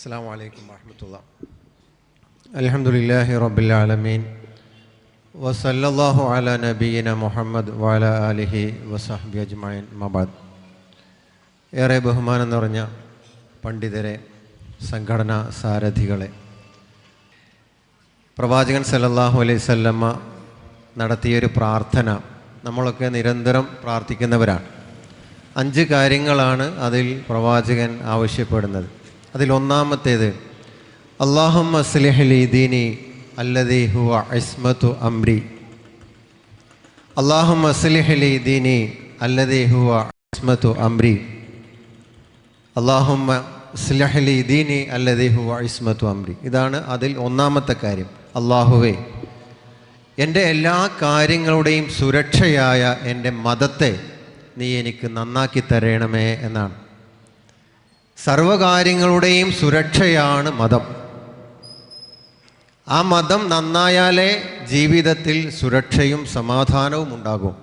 السلام عليكم ورحمة الله الحمد لله رب العالمين وصلى الله على نبينا മുഹമ്മദ് وعلى آله وصحبه أجمعين ما بعد ഏറെ ബഹുമാനം നിറഞ്ഞ പണ്ഡിതരെ സംഘടനാ സാരഥികളെ പ്രവാചകൻ സല്ലല്ലാഹു അലൈഹി സ്വല്ലമ്മ നടത്തിയൊരു പ്രാർത്ഥന നമ്മളൊക്കെ നിരന്തരം പ്രാർത്ഥിക്കുന്നവരാണ് അഞ്ച് കാര്യങ്ങളാണ് അതിൽ പ്രവാചകൻ ആവശ്യപ്പെടുന്നത് അതിലൊന്നാമത്തേത് അള്ളാഹും അസ്ലിഹലി ദീനി അല്ലദീ ഹുവ ഇസ്മത്തു അംരി. അള്ളാഹും അസ്ലിഹലി ദീനി അല്ലദീ ഹുവ ഇസ്മത്തു അംരി. അള്ളാഹുമ്മ സ്ലഹലി ദീനി അല്ലദീ ഹുവ ഇസ്മത്തു അംരി. ഇതാണ് അതിൽ ഒന്നാമത്തെ കാര്യം അള്ളാഹുവേ എന്റെ എല്ലാ കാര്യങ്ങളുടെയും സുരക്ഷയായ എന്റെ മതത്തെ നീ എനിക്ക് നന്നാക്കി തരണമേ എന്നാണ്. സർവകാര്യങ്ങളുടെയും സുരക്ഷയാണ് മതം. ആ മതം നന്നായാലേ ജീവിതത്തിൽ സുരക്ഷയും സമാധാനവും ഉണ്ടാകും.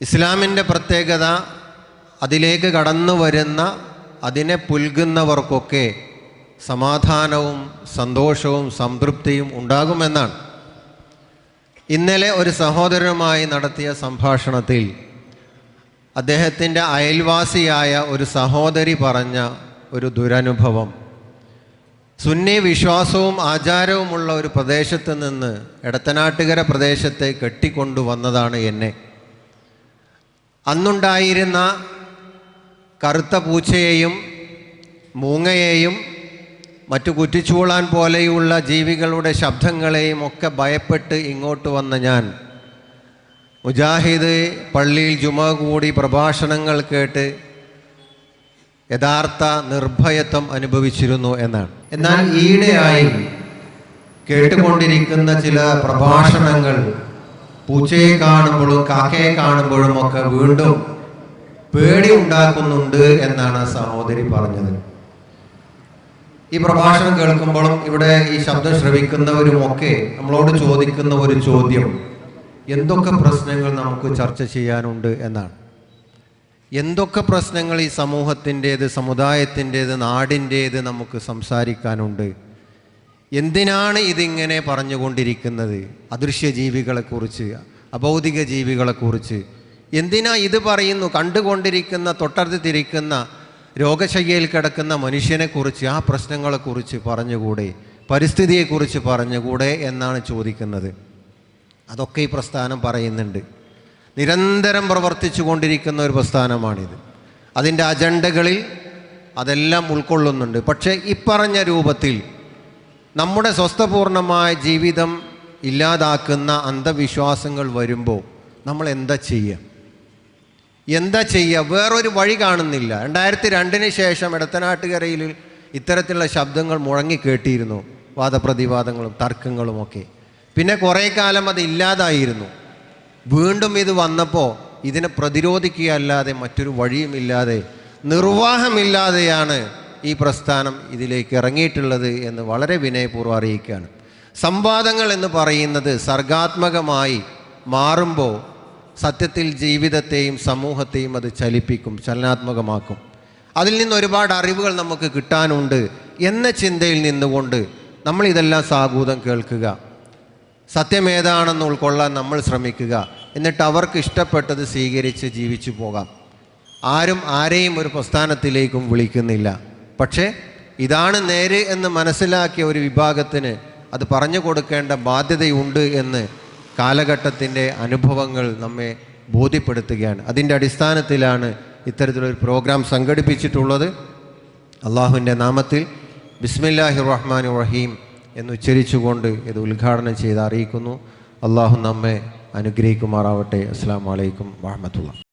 ഇസ്ലാമിന്റെ പ്രത്യേകത അതിലേക്ക് കടന്നു വരുന്ന അതിനെ പുൽകുന്നവർക്കൊക്കെ സമാധാനവും സന്തോഷവും സംതൃപ്തിയും ഉണ്ടാകുമെന്നാണ്. ഇന്നലെ ഒരു സഹോദരനുമായി നടത്തിയ സംഭാഷണത്തിൽ അദ്ദേഹത്തിന്റെ അയൽവാസിയായ ഒരു സഹോദരി പറഞ്ഞ ഒരു ദുരനുഭവം. സുന്നി വിശ്വാസവും ആചാരവുമുള്ള ഒരു പ്രദേശത്ത് നിന്ന് എടത്തനാട്ടുകര പ്രദേശത്തെ കെട്ടിക്കൊണ്ടുവന്നതാണ് എന്നെ. അന്നുണ്ടായിരുന്ന കറുത്ത പൂച്ചയെയും മൂങ്ങയെയും മറ്റു കുറ്റിച്ചൂളാൻ പോലെയുള്ള ജീവികളുടെ ശബ്ദങ്ങളെയും ഒക്കെ ഭയപ്പെട്ട് ഇങ്ങോട്ട് വന്ന ഞാൻ. മുജാഹിദ് പള്ളിയിൽ ജുമ കൂടി പ്രഭാഷണങ്ങൾ കേട്ട് യഥാർത്ഥ നിർഭയത്വം അനുഭവിച്ചിരുന്നു എന്നാണ്. എന്നാൽ ഈയിടെയായി കേട്ടുകൊണ്ടിരിക്കുന്ന ചില പ്രഭാഷണങ്ങൾ പൂച്ചയെ കാണുമ്പോഴും കാക്കയെ കാണുമ്പോഴും ഒക്കെ വീണ്ടും പേടി ഉണ്ടാക്കുന്നുണ്ട് എന്നാണ് സഹോദരി പറഞ്ഞത്. ഈ പ്രഭാഷണം കേൾക്കുമ്പോഴും ഇവിടെ ഈ ശബ്ദം ശ്രവിക്കുന്നവരുമൊക്കെ നമ്മളോട് ചോദിക്കുന്ന ഒരു ചോദ്യം എന്തൊക്കെ പ്രശ്നങ്ങൾ നമുക്ക് ചർച്ച ചെയ്യാനുണ്ട് എന്നാണ്. എന്തൊക്കെ പ്രശ്നങ്ങൾ ഈ സമൂഹത്തിന്റേത് സമുദായത്തിന്റേത് നാടിന്റേത് നമുക്ക് സംസാരിക്കാനുണ്ട്? എന്തിനാണ് ഇതിങ്ങനെ പറഞ്ഞുകൊണ്ടിരിക്കുന്നത്? അദൃശ്യ ജീവികളെക്കുറിച്ച് അഭൗതിക ജീവികളെക്കുറിച്ച് എന്തിനാ ഇത് പറയുന്നു? കണ്ടുകൊണ്ടിരിക്കുന്ന തൊട്ടടുത്തിരിക്കുന്ന രോഗശയ്യയിൽ കിടക്കുന്ന മനുഷ്യനെക്കുറിച്ച് ആ പ്രശ്നങ്ങളെക്കുറിച്ച് പറഞ്ഞുകൂടെ? പരിസ്ഥിതിയെക്കുറിച്ച് പറഞ്ഞുകൂടെ എന്നാണ് ചോദിക്കുന്നത്. അതൊക്കെ ഈ പ്രസ്ഥാനം പറയുന്നുണ്ട്. നിരന്തരം പ്രവർത്തിച്ചു കൊണ്ടിരിക്കുന്ന ഒരു പ്രസ്ഥാനമാണിത്. അതിന്റെ അജണ്ടകളിൽ അതെല്ലാം ഉൾക്കൊള്ളുന്നുണ്ട്. പക്ഷേ ഇപ്പറഞ്ഞ രൂപത്തിൽ നമ്മുടെ സ്വസ്ഥപൂർണമായ ജീവിതം ഇല്ലാതാക്കുന്ന അന്ധവിശ്വാസങ്ങൾ വരുമ്പോൾ നമ്മൾ എന്താ ചെയ്യുക? എന്താ ചെയ്യുക? വേറൊരു വഴി കാണുന്നില്ല. രണ്ടായിരത്തി രണ്ടിന് ശേഷം ഇടത്തനാട്ടുകരയിൽ ഇത്തരത്തിലുള്ള ശബ്ദങ്ങൾ മുഴങ്ങി കേട്ടിരുന്നു. വാദപ്രതിവാദങ്ങളും തർക്കങ്ങളുമൊക്കെ പിന്നെ കുറേ കാലം അത് ഇല്ലാതായിരുന്നു. വീണ്ടും ഇത് വന്നപ്പോൾ ഇതിനെ പ്രതിരോധിക്കുകയല്ലാതെ മറ്റൊരു വഴിയുമില്ലാതെ നിർവാഹമില്ലാതെയാണ് ഈ പ്രസ്ഥാനം ഇതിലേക്ക് ഇറങ്ങിയിട്ടുള്ളത് എന്ന് വളരെ വിനയപൂർവം അറിയിക്കുകയാണ്. സംവാദങ്ങൾ എന്ന് പറയുന്നത് സർഗാത്മകമായി മാറുമ്പോൾ സത്യത്തിൽ ജീവിതത്തെയും സമൂഹത്തെയും അത് ചലിപ്പിക്കും ചലനാത്മകമാക്കും. അതിൽ നിന്ന് ഒരുപാട് അറിവുകൾ നമുക്ക് കിട്ടാനുണ്ട് എന്ന ചിന്തയിൽ നിന്നുകൊണ്ട് നമ്മൾ സാഗൂതം കേൾക്കുക. സത്യം ഏതാണെന്ന് ഉൾക്കൊള്ളാൻ നമ്മൾ ശ്രമിക്കുക. എന്നിട്ട് അവർക്ക് ഇഷ്ടപ്പെട്ടത് സ്വീകരിച്ച് ജീവിച്ചു പോകാം. ആരും ആരെയും ഒരു പ്രസ്ഥാനത്തിലേക്കും വിളിക്കുന്നില്ല. പക്ഷേ ഇതാണ് നേര് എന്ന് മനസ്സിലാക്കിയ ഒരു വിഭാഗത്തിന് അത് പറഞ്ഞു കൊടുക്കേണ്ട ബാധ്യതയുണ്ട് എന്ന് കാലഘട്ടത്തിന്റെ അനുഭവങ്ങൾ നമ്മെ ബോധ്യപ്പെടുത്തുകയാണ്. അതിന്റെ അടിസ്ഥാനത്തിലാണ് ഇത്തരത്തിലൊരു പ്രോഗ്രാം സംഘടിപ്പിച്ചിട്ടുള്ളത്. അള്ളാഹുവിന്റെ നാമത്തിൽ ബിസ്മില്ലാഹി റഹ്മാൻ റഹീം എന്ന് ഉച്ചരിച്ചുകൊണ്ട് ഇത് ഉദ്ഘാടനം ചെയ്ത് അറിയിക്കുന്നു. അള്ളാഹു നമ്മെ അനുഗ്രഹിക്കുമാറാവട്ടെ. അസ്സാം വലൈക്കും വാഹമത്തുള്ള